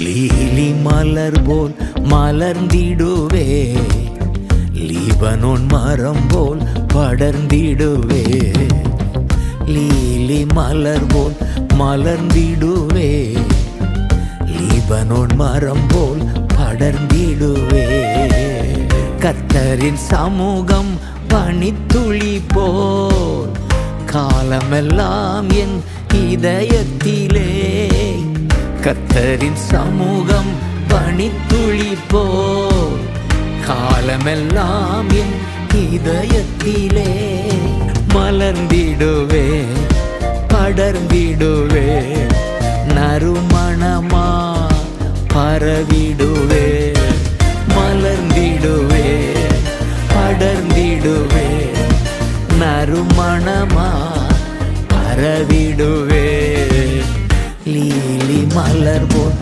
Lily மலர் போல் மலர்ந்திடுவே. Lebanon மரம் போல் படர்ந்திடுவே. Lily மலர் போல் மலர்ந்திடுவே. Lebanon மரம் போல் படர்ந்திடுவே. கத்தரின் சமூகம் பனித்துளி போல். காலமெல்லாம் என் இதயத்திலே. கத்தரின் சமூகம் பணித்துளி போ காலமெல்லாம் என் இதயத்திலே மலர்ந்திடுவே படர்ந்திடுவே. நறுமணமா பரவிடுவே மலர்ந்திடுவே படர்ந்திடுவே. நறுமணமா பரவிடுவே. மலர் போல்